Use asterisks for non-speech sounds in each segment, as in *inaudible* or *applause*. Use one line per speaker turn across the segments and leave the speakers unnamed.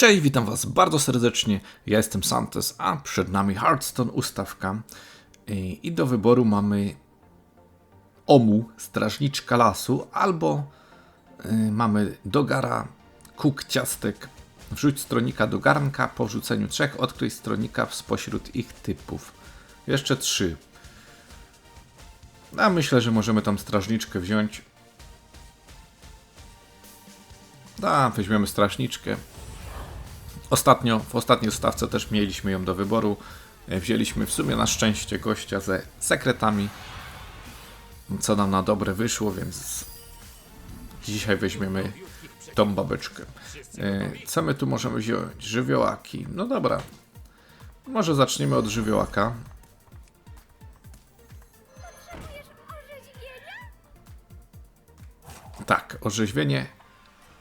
Cześć, witam Was bardzo serdecznie. Ja jestem Santos, a przed nami Hearthstone ustawka. I do wyboru mamy Omu, strażniczka lasu, albo y, mamy Dogara, Kuk Ciastek. Wrzuć stronika do garnka, po wrzuceniu trzech odkryj stronika spośród ich typów. Jeszcze trzy. A myślę, że możemy tam strażniczkę wziąć. Da, weźmiemy strażniczkę. Ostatnio, w ostatniej stawce też mieliśmy ją do wyboru. E, Wzięliśmy w sumie na szczęście gościa ze sekretami, co nam na dobre wyszło, więc dzisiaj weźmiemy tą babeczkę. E, Co my tu możemy wziąć? Żywiołaki. No dobra. Może zaczniemy od żywiołaka. Tak, orzeźwienie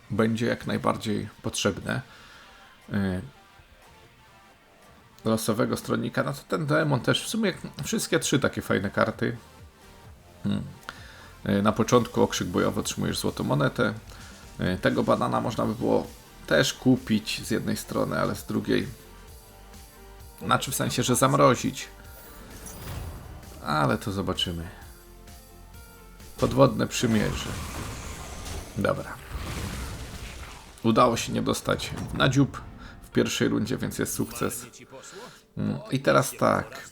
będzie jak najbardziej potrzebne. Y, losowego stronnika, no to ten demon też, w sumie wszystkie trzy takie fajne karty. Hmm. Y, Na początku okrzyk bojowy otrzymujesz złotą monetę. Y, Tego banana można by było też kupić z jednej strony, ale z drugiej znaczy w sensie, że zamrozić. Ale to zobaczymy. Podwodne przymierze. Dobra. Udało się nie dostać na dziób pierwszej rundzie, więc jest sukces. Mm, I teraz tak.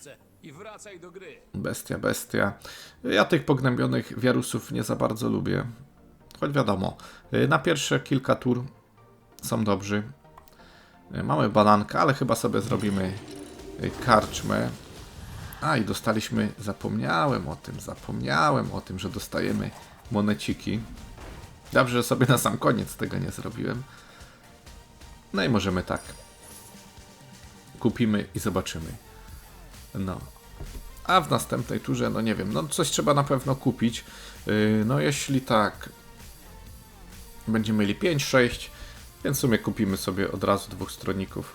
Bestia, bestia. Ja tych pognębionych wiarusów nie za bardzo lubię. Choć wiadomo, y, na pierwsze kilka tur są dobrzy. Y, Mamy banankę, ale chyba sobie zrobimy y, karczmę. A i dostaliśmy, zapomniałem o tym, zapomniałem o tym, że dostajemy moneciki. Dobrze, że sobie na sam koniec tego nie zrobiłem. No i możemy tak. Kupimy i zobaczymy. No. A w następnej turze, no nie wiem, no coś trzeba na pewno kupić. Yy, no jeśli tak, będziemy mieli 5-6, więc w sumie kupimy sobie od razu dwóch stronników,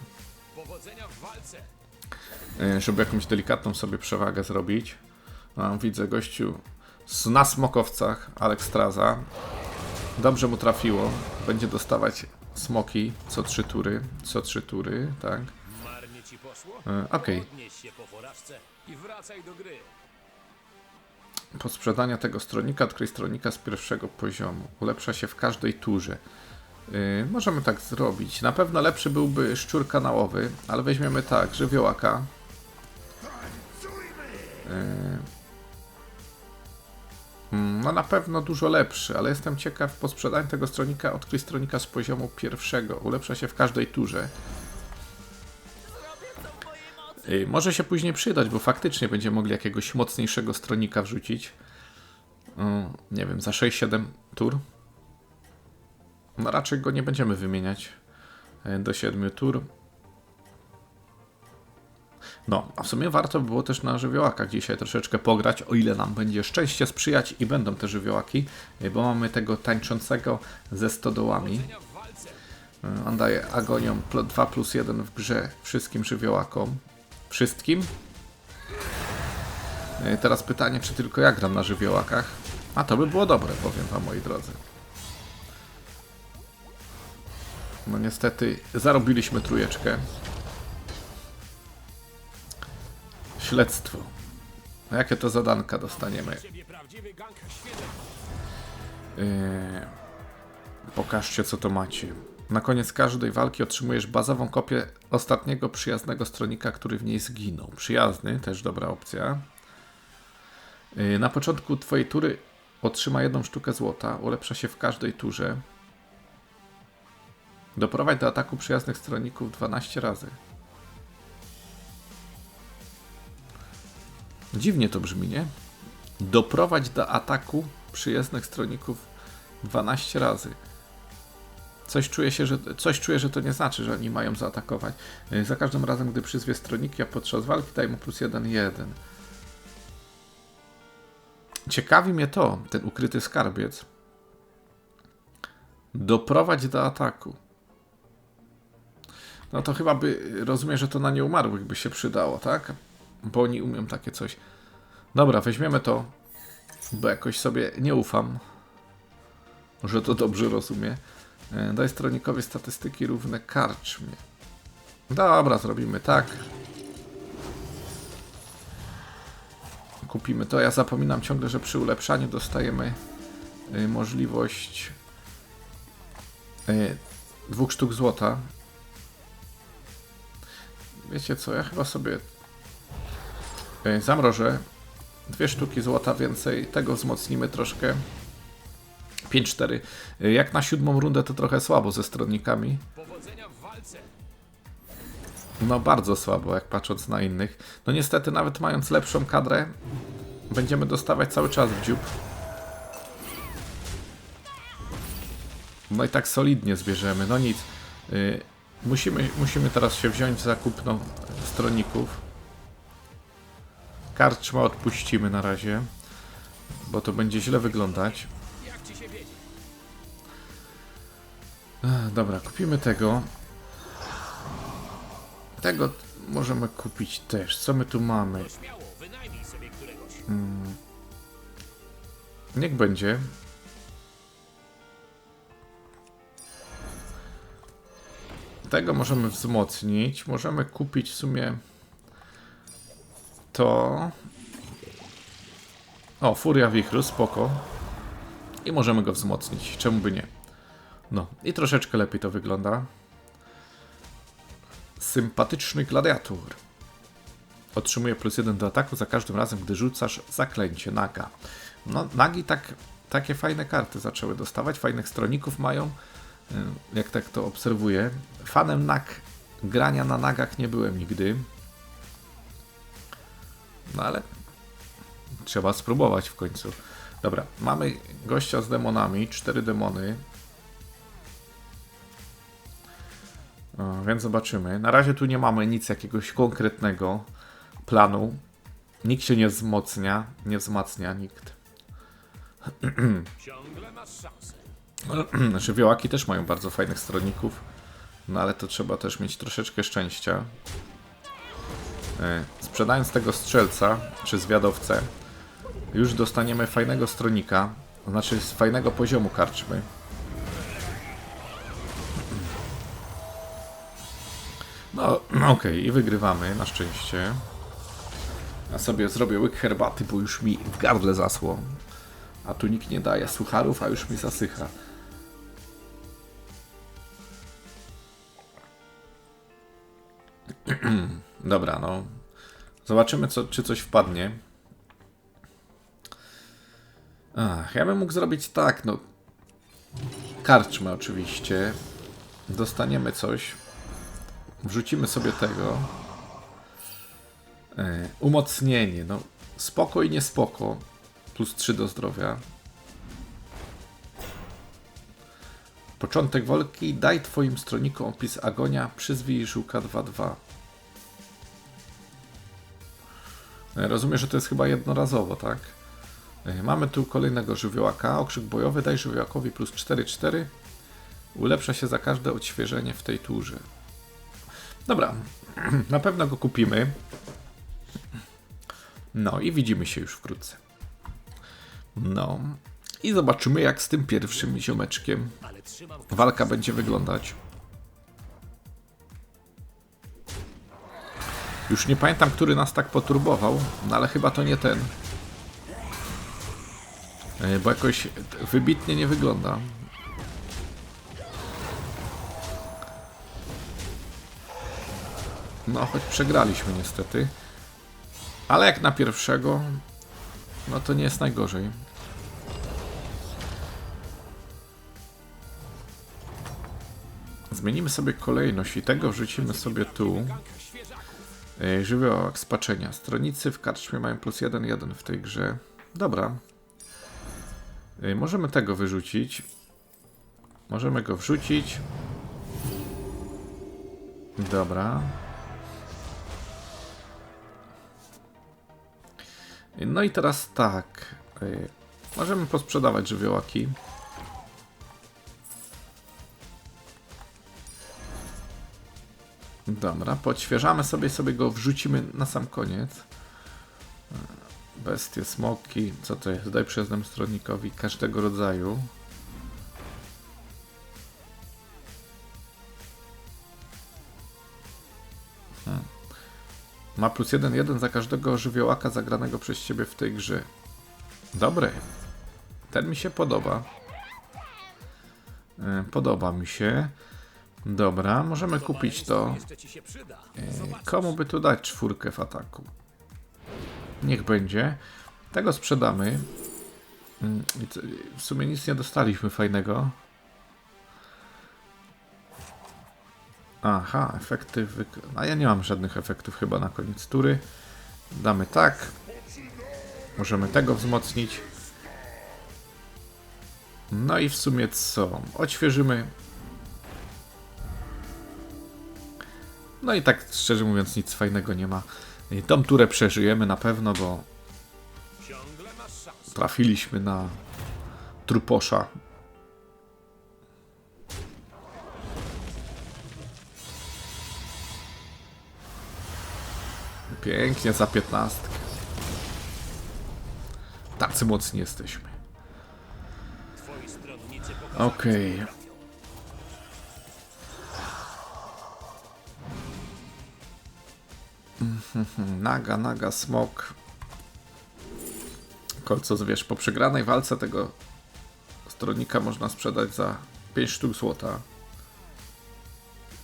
Powodzenia w walce.
yy, żeby jakąś delikatną sobie przewagę zrobić. No, widzę gościu z, na smokowcach, Alekstraza. Dobrze mu trafiło. Będzie dostawać smoki co trzy tury. Co trzy tury, tak. Yy, Okej.
Się po
sprzedaniu tego stronika odkryj stronika z pierwszego poziomu. Ulepsza się w każdej turze. Yy, możemy tak zrobić. Na pewno lepszy byłby szczur kanałowy, ale weźmiemy tak, żywiołaka. Yy, no na pewno dużo lepszy, ale jestem ciekaw po sprzedaniu tego stronika odkryj stronika z poziomu pierwszego. Ulepsza się w każdej turze. Yy, Może się później przydać, bo faktycznie będziemy mogli jakiegoś mocniejszego stronika wrzucić. Mm, Nie wiem, za 6-7 tur. No raczej go nie będziemy wymieniać e, do 7 tur. No, a w sumie warto by było też na żywiołakach dzisiaj troszeczkę pograć, o ile nam będzie szczęście sprzyjać i będą te żywiołaki, e, bo mamy tego tańczącego ze stodołami. E, On daje agonią 2 plus 1 w grze wszystkim żywiołakom. Wszystkim? E, Teraz pytanie, czy tylko ja gram na żywiołakach? A to by było dobre, powiem wam, moi drodzy. No niestety, zarobiliśmy trójeczkę. Śledztwo. Jakie to zadanka dostaniemy? Yy, pokażcie, co to macie. Na koniec każdej walki otrzymujesz bazową kopię ostatniego przyjaznego stronika, który w niej zginął. Przyjazny, też dobra opcja. Yy, na początku twojej tury otrzyma jedną sztukę złota. Ulepsza się w każdej turze. Doprowadź do ataku przyjaznych stronników 12 razy. Dziwnie to brzmi, nie? Doprowadź do ataku przyjezdnych stronników 12 razy. Coś czuję, się, że, coś czuję, że to nie znaczy, że oni mają zaatakować. Yy, Za każdym razem, gdy przyzwie stroniki, a podczas walki daj mu plus 1-1. Ciekawi mnie to, ten ukryty skarbiec. Doprowadź do ataku. No to chyba by, rozumiem, że to na nieumarłych by się przydało, tak? Bo oni umią takie coś. Dobra, weźmiemy to, bo jakoś sobie nie ufam, że to dobrze rozumie. E, Daj stronikowi statystyki równe karczmie. Dobra, zrobimy tak. Kupimy to. Ja zapominam ciągle, że przy ulepszaniu dostajemy y, możliwość y, dwóch sztuk złota. Wiecie co, ja chyba sobie zamrożę dwie sztuki złota więcej, tego wzmocnimy troszkę. 5-4. Y, Jak na siódmą rundę to trochę słabo ze stronnikami. No bardzo słabo, jak patrząc na innych. No niestety, nawet mając lepszą kadrę, będziemy dostawać cały czas w dziób. No i tak solidnie zbierzemy. No nic. Y, musimy, musimy teraz się wziąć za kupno stronników. Karczma odpuścimy na razie, bo to będzie źle wyglądać. Dobra, kupimy tego. Tego możemy kupić też. Co my tu mamy?
Któregoś.
Niech będzie. Tego możemy wzmocnić. Możemy kupić w sumie to. O, Furia Wichru, spoko. I możemy go wzmocnić. Czemu by nie? No, i troszeczkę lepiej to wygląda. Sympatyczny gladiator. Otrzymuje plus jeden do ataku za każdym razem, gdy rzucasz zaklęcie naga. No, nagi tak, takie fajne karty zaczęły dostawać, fajnych stroników mają, jak tak to obserwuję. Fanem nag, grania na nagach nie byłem nigdy. No ale trzeba spróbować w końcu. Dobra, mamy gościa z demonami, cztery demony. Więc zobaczymy. Na razie tu nie mamy nic jakiegoś konkretnego planu. Nikt się nie wzmocnia, nie wzmacnia nikt.
Szansę. *clears throat*
Znaczy też mają bardzo fajnych stronników, no ale to trzeba też mieć troszeczkę szczęścia. E, Sprzedając tego strzelca, czy zwiadowcę, już dostaniemy fajnego stronika, to znaczy z fajnego poziomu karczmy. No, no okej, i wygrywamy, na szczęście. Ja sobie zrobię łyk herbaty, bo już mi w gardle zasło. A tu nikt nie daje sucharów, a już mi zasycha. *clears throat* Dobra, no. Zobaczymy, co, czy coś wpadnie. Ach, ja bym mógł zrobić tak, no. Karczmy oczywiście. Dostaniemy coś. Wrzucimy sobie tego. E, umocnienie, no. Spoko i niespoko. Plus 3 do zdrowia. Początek walki. Daj twoim stronnikom opis agonia. Przyzwij żółka 2-2. Rozumiem, że to jest chyba jednorazowo, tak? E, Mamy tu kolejnego żywiołaka. Okrzyk bojowy. Daj żywiołakowi plus 4-4. Ulepsza się za każde odświeżenie w tej turze. Dobra. *clears throat* Na pewno go kupimy. No i widzimy się już wkrótce. No. I zobaczymy, jak z tym pierwszym ziomeczkiem walka będzie wyglądać. Już nie pamiętam, który nas tak poturbował, no ale chyba to nie ten. E, Bo jakoś wybitnie nie wygląda. No, choć przegraliśmy niestety. Ale jak na pierwszego, no to nie jest najgorzej. Zmienimy sobie kolejność i tego wrzucimy sobie tu. E, Żywiołak spaczenia. Stronicy w karczmie mają plus 1-1 w tej grze. Dobra. E, Możemy tego wyrzucić. Możemy go wrzucić. Dobra. No i teraz tak. e, Możemy posprzedawać żywiołaki. Dobra, podświeżamy sobie, sobie go wrzucimy na sam koniec. Bestie, smoki, co to jest? Daj przyjaznym stronnikowi każdego rodzaju. Hmm. Ma plus 1-1 za każdego żywiołaka zagranego przez ciebie w tej grze. Dobry. Ten mi się podoba. Hmm, podoba mi się. Dobra, możemy kupić to. E, Komu by tu dać czwórkę w ataku? Niech będzie. Tego sprzedamy. Mm, W sumie nic nie dostaliśmy fajnego. Aha, efekty. A ja nie mam żadnych efektów chyba na koniec tury. Damy tak. Możemy tego wzmocnić. No i w sumie co? Odświeżymy No i tak szczerze mówiąc nic fajnego nie ma. Tą turę przeżyjemy na pewno, bo trafiliśmy na truposza. Pięknie za piętnastkę. Tacy mocni jesteśmy. Okej.
co
Naga, naga, smok. Kolco zwierz. Po przegranej walce tego stronnika można sprzedać za 5 sztuk złota.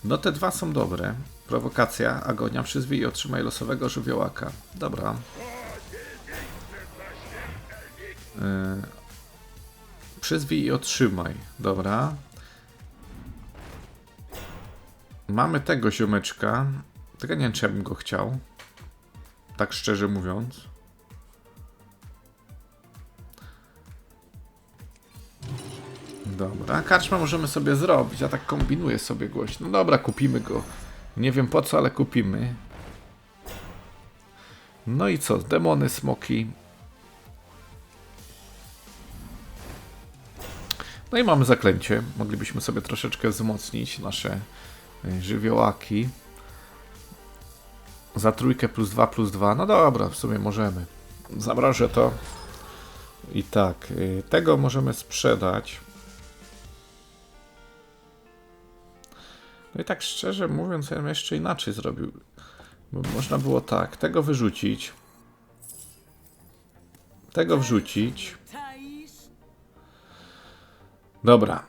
No te dwa są dobre. Prowokacja, agonia, przyzwij i otrzymaj losowego żywiołaka. Dobra. Yy. Przyzwij i otrzymaj. Dobra. Mamy tego ziomeczka. Tylko nie wiem, czy ja bym go chciał. Tak szczerze mówiąc. Dobra, karczma możemy sobie zrobić. Ja tak kombinuję sobie głośno. No dobra, kupimy go. Nie wiem po co, ale kupimy. No i co? Demony, smoki. No i mamy zaklęcie. Moglibyśmy sobie troszeczkę wzmocnić nasze y, żywiołaki. Za trójkę plus 2 plus 2. No dobra, w sumie możemy. Zamrożę to. I tak, y, tego możemy sprzedać. No i tak szczerze mówiąc, ja bym jeszcze inaczej zrobił. Bo można było tak, tego wyrzucić. Tego wrzucić. Dobra.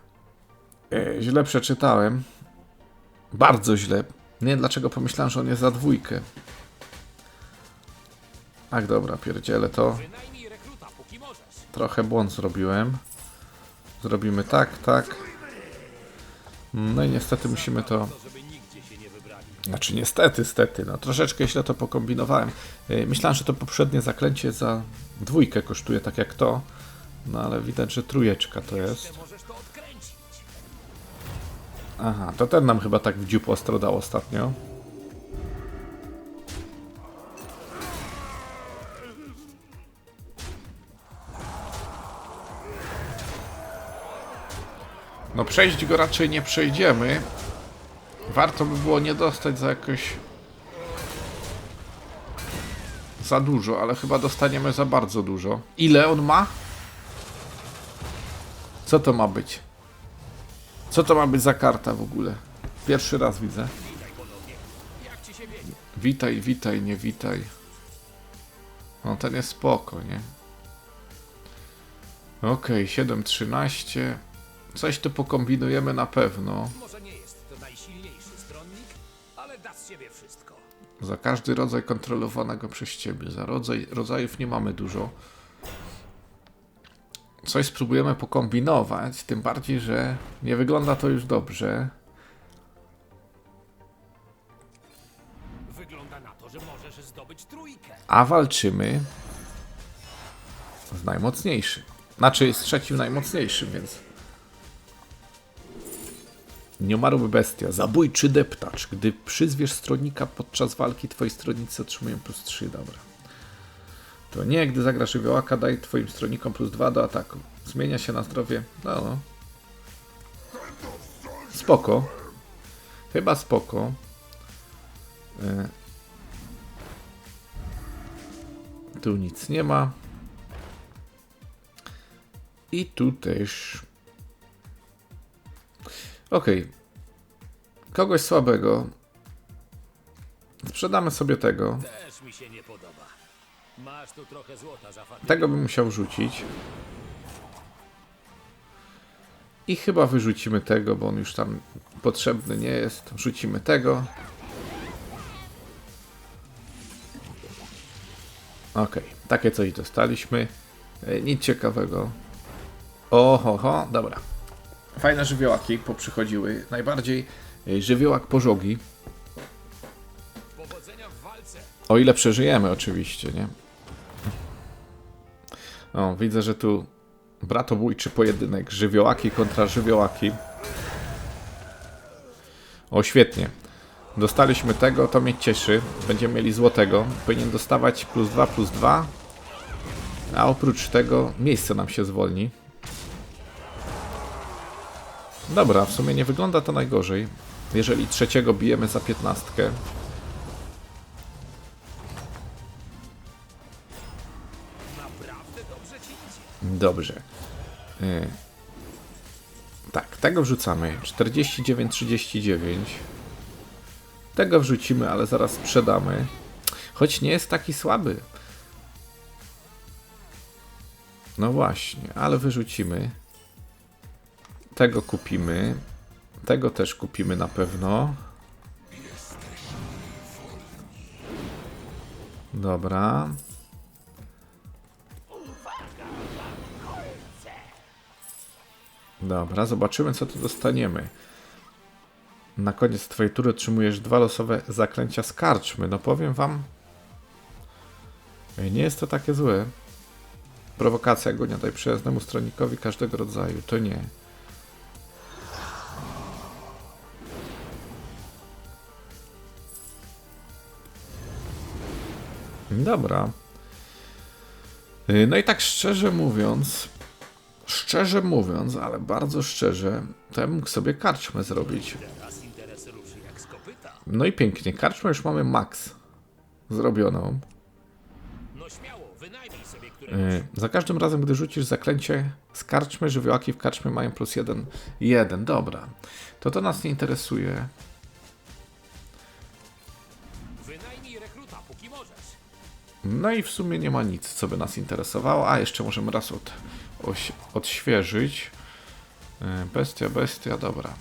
E, źle przeczytałem. Bardzo źle. Nie wiem dlaczego pomyślałem, że on jest za dwójkę. Ach dobra, pierdzielę to. Trochę błąd zrobiłem. Zrobimy tak, tak. No i niestety musimy to... Znaczy niestety, stety, no troszeczkę źle to pokombinowałem. Yy, Myślałem, że to poprzednie zaklęcie za dwójkę kosztuje tak jak to. No ale widać, że trójeczka to jest. Aha, to ten nam chyba tak w dziób ostro dał ostatnio. No przejść go raczej nie przejdziemy. Warto by było nie dostać za jakoś... Za dużo, ale chyba dostaniemy za bardzo dużo. Ile on ma? Co to ma być? Co to ma być za karta w ogóle? Pierwszy raz widzę.
Jak ci się wiedzie?
Witaj, witaj, nie witaj. No ten jest spoko, nie? Okej, 7.13. Coś tu pokombinujemy na pewno.
Może nie jest to najsilniejszy stronnik, ale da z siebie wszystko.
Za każdy rodzaj kontrolowanego przez ciebie. Za rodzaj, rodzajów nie mamy dużo. Coś spróbujemy pokombinować, tym bardziej, że nie wygląda to już dobrze.
Wygląda na to, że możesz zdobyć trójkę.
A walczymy z najmocniejszym. Znaczy z trzecim najmocniejszym, więc. Nie umarłby bestia. Zabójczy deptacz. Gdy przyzwiesz stronnika podczas walki, twoi stronnicy otrzymują plus 3. Dobra. To nie, gdy zagrasz żywiołaka, daj twoim stronnikom plus 2 do ataku. Zmienia się na zdrowie. No, no. Spoko. Chyba spoko. E, Tu nic nie ma. I tu też. Okej. Kogoś słabego sprzedamy sobie tego.
Też mi się nie podoba. Masz tu trochę złota za fatygę.
Tego bym musiał rzucić. I chyba wyrzucimy tego, bo on już tam potrzebny nie jest. Rzucimy tego. Okej, takie coś dostaliśmy. E, Nic ciekawego. Oho, ho, dobra. Fajne żywiołaki poprzychodziły. Najbardziej e, żywiołak pożogi.
Powodzenia w walce.
O ile przeżyjemy, oczywiście, nie? O, widzę, że tu bratobójczy pojedynek. Żywiołaki kontra żywiołaki. O, świetnie. Dostaliśmy tego, to mnie cieszy. Będziemy mieli złotego. Powinien dostawać plus 2, plus 2. A oprócz tego miejsce nam się zwolni. Dobra, w sumie nie wygląda to najgorzej. Jeżeli trzeciego bijemy za 15.
Dobrze.
Y, Tak, tego wrzucamy. 49,39. Tego wrzucimy, ale zaraz sprzedamy. Choć nie jest taki słaby. No właśnie, ale wyrzucimy. Tego kupimy. Tego też kupimy na pewno. Dobra. Dobra, zobaczymy co tu dostaniemy. Na koniec twojej tury otrzymujesz dwa losowe zaklęcia z karczmy. No powiem wam, nie jest to takie złe. Prowokacja gonia daj przyjaznemu stronikowi każdego rodzaju. To nie. Dobra. No i tak szczerze mówiąc, Szczerze mówiąc, ale bardzo szczerze, to ja mógł sobie karczmę zrobić. No i pięknie, karczmę już mamy max zrobioną. Yy, za każdym razem, gdy rzucisz zaklęcie z karczmy, żywiołaki w karczmie mają plus jeden. Jeden, dobra. To to nas nie interesuje. No i w sumie nie ma nic, co by nas interesowało. A, jeszcze możemy raz od, odświeżyć. Yy, Bestia, bestia, dobra.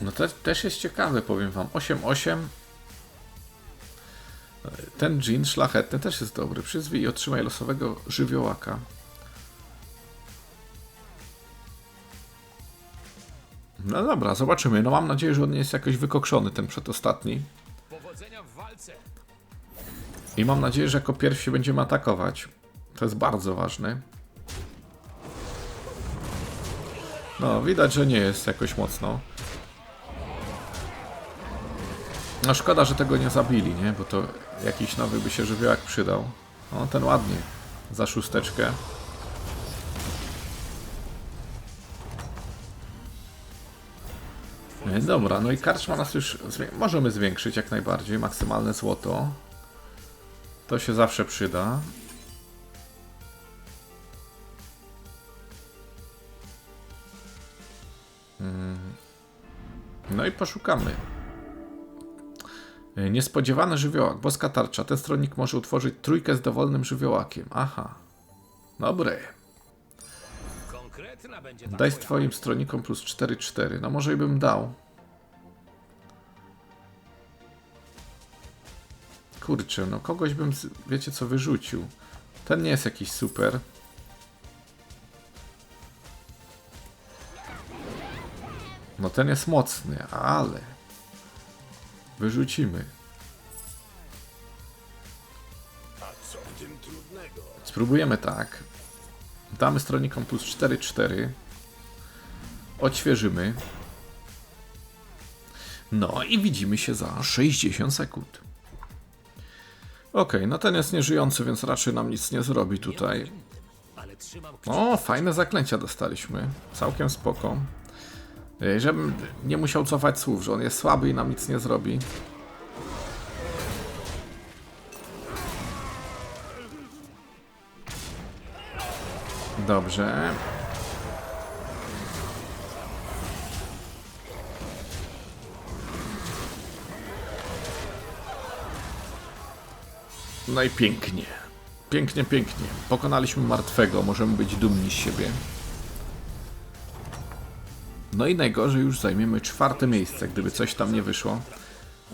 No to też jest ciekawe, powiem wam. 8-8. Ten dżin szlachetny też jest dobry. Przyzwij i otrzymaj losowego żywiołaka. No dobra, zobaczymy. No mam nadzieję, że on nie jest jakoś wykokszony, ten przedostatni.
Powodzenia w walce.
I mam nadzieję, że jako pierwsi będziemy atakować. To jest bardzo ważne. No, widać, że nie jest jakoś mocno. No szkoda, że tego nie zabili, nie? Bo to jakiś nowy by się żywiołak przydał. No, ten ładnie. Za szósteczkę. E, Dobra, no i karczma nas już zwię- możemy zwiększyć jak najbardziej. Maksymalne złoto. To się zawsze przyda. No i poszukamy. E, Niespodziewany żywiołak. Boska tarcza. Ten stronnik może utworzyć trójkę z dowolnym żywiołakiem. Aha.
Ta
Daj twoim stronnikom plus 4-4. No może i bym dał. Kurczę, no kogoś bym, wiecie co, wyrzucił. Ten nie jest jakiś super. Ten jest mocny, ale... Wyrzucimy. Spróbujemy tak. Damy stronnikom plus 4-4. Odświeżymy. No i widzimy się za 60 sekund. Okej, no ten jest nieżyjący, więc raczej nam nic nie zrobi tutaj. O, fajne zaklęcia dostaliśmy. Całkiem spoko. E, żebym nie musiał cofać słów, że on jest słaby i nam nic nie zrobi. Dobrze. No i pięknie. Pięknie, pięknie. Pokonaliśmy martwego, możemy być dumni z siebie. No i najgorzej już zajmiemy czwarte miejsce, gdyby coś tam nie wyszło.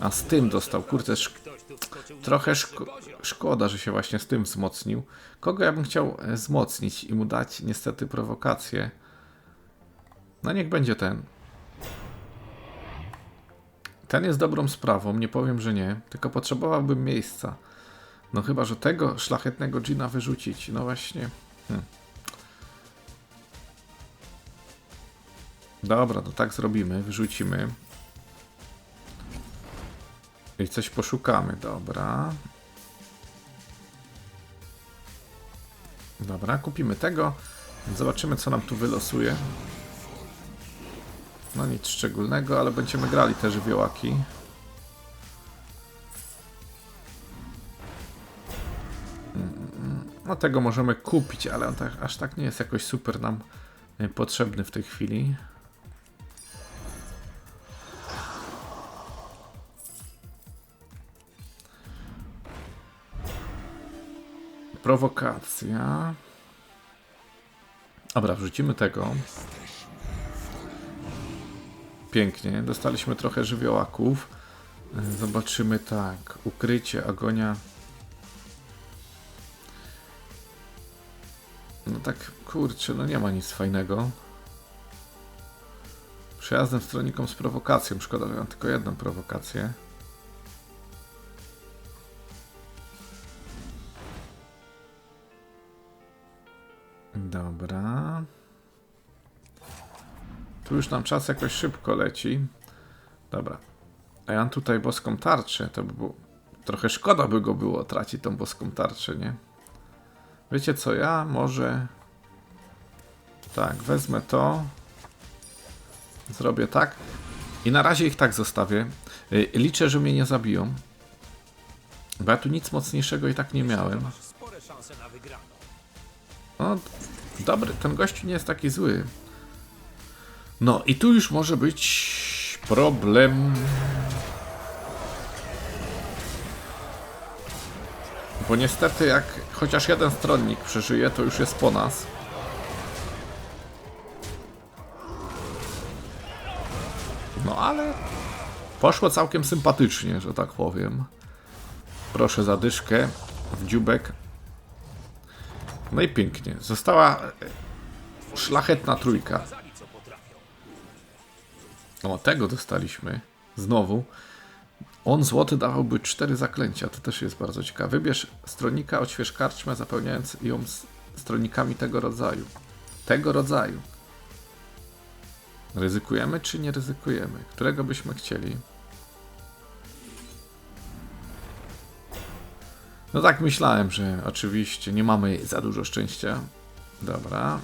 A z tym dostał, kurczę, szk- trochę szko- szkoda, że się właśnie z tym wzmocnił. Kogo ja bym chciał e, wzmocnić i mu dać niestety prowokację? No niech będzie ten. Ten jest dobrą sprawą, nie powiem, że nie, tylko potrzebowałbym miejsca. No chyba, że tego szlachetnego Gina wyrzucić, no właśnie. Hm. Dobra, to tak zrobimy, wyrzucimy. I coś poszukamy, dobra. Dobra, kupimy tego. Zobaczymy, co nam tu wylosuje. No nic szczególnego, ale będziemy grali te żywiołaki. Mm, No tego możemy kupić, ale on tak, aż tak nie jest jakoś super nam y, potrzebny w tej chwili. Prowokacja. Dobra, wrzucimy tego. Pięknie, dostaliśmy trochę żywiołaków. Zobaczymy tak, ukrycie, agonia. No tak, kurczę, no nie ma nic fajnego. Przejazdem stronnikom z prowokacją. Szkoda, że mam tylko jedną prowokację. Tu już nam czas jakoś szybko leci. Dobra. A ja mam tutaj boską tarczę. To by było... Trochę szkoda by go było tracić tą boską tarczę, nie? Wiecie co, ja może... Tak, wezmę to. Zrobię tak. I na razie ich tak zostawię. Y, Liczę, że mnie nie zabiją. Bo ja tu nic mocniejszego i tak nie miałem. No, dobry, ten gościu nie jest taki zły. No i tu już może być problem. Bo niestety jak chociaż jeden stronnik przeżyje, to już jest po nas. No ale poszło całkiem sympatycznie, że tak powiem. Proszę zadyszkę w dziubek. No i pięknie. Została szlachetna trójka. O, tego dostaliśmy. Znowu. On złoty dawałby cztery zaklęcia. To też jest bardzo ciekawe. Wybierz stronnika, odśwież karczmę, zapełniając ją z stronnikami tego rodzaju. Tego rodzaju. Ryzykujemy czy nie ryzykujemy? Którego byśmy chcieli? No tak myślałem, że oczywiście nie mamy za dużo szczęścia. Dobra.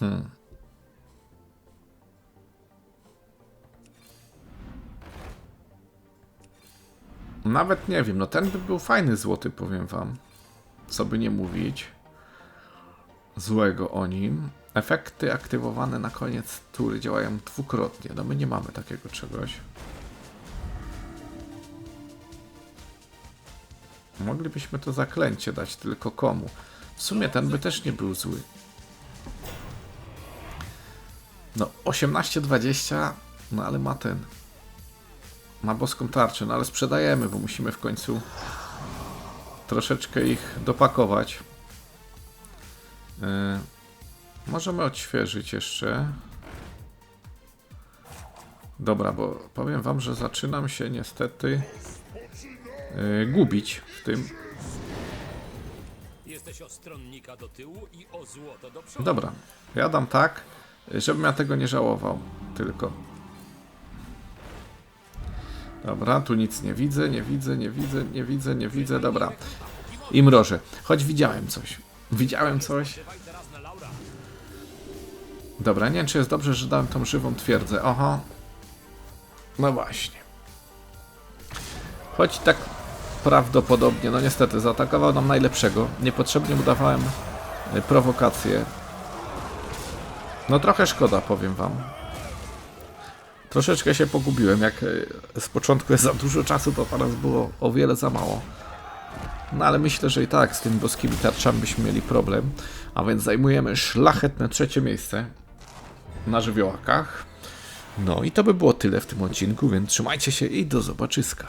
Hmm. Nawet nie wiem, no ten by był fajny złoty, powiem wam. Co by nie mówić. Złego o nim. Efekty aktywowane na koniec tury działają dwukrotnie. No my nie mamy takiego czegoś. Moglibyśmy to zaklęcie dać, tylko komu? W sumie ten by też nie był zły. No, 18-20, no ale ma ten. Ma boską tarczę, no ale sprzedajemy, bo musimy w końcu troszeczkę ich dopakować. Yy, możemy odświeżyć jeszcze. Dobra, bo powiem wam, że zaczynam się niestety yy, gubić w tym.
Jesteś o stronnika do tyłu i o złoto do przodu.
Dobra, ja dam tak, żebym ja tego nie żałował. Tylko. Dobra, tu nic nie widzę, nie widzę, nie widzę, nie widzę, nie widzę. Dobra. I mrożę. Choć widziałem coś. Widziałem coś. Dobra, nie wiem, czy jest dobrze, że dałem tą żywą twierdzę. Oho. No właśnie. Choć tak prawdopodobnie, no niestety, zaatakował nam najlepszego. Niepotrzebnie mu dawałem y, prowokację. No trochę szkoda, powiem wam. Troszeczkę się pogubiłem, jak e, z początku jest za dużo czasu, to teraz było o wiele za mało. No ale myślę, że i tak z tymi boskimi tarczami byśmy mieli problem. A więc zajmujemy szlachetne trzecie miejsce na żywiołakach. No i to by było tyle w tym odcinku, więc trzymajcie się i do zobaczyska.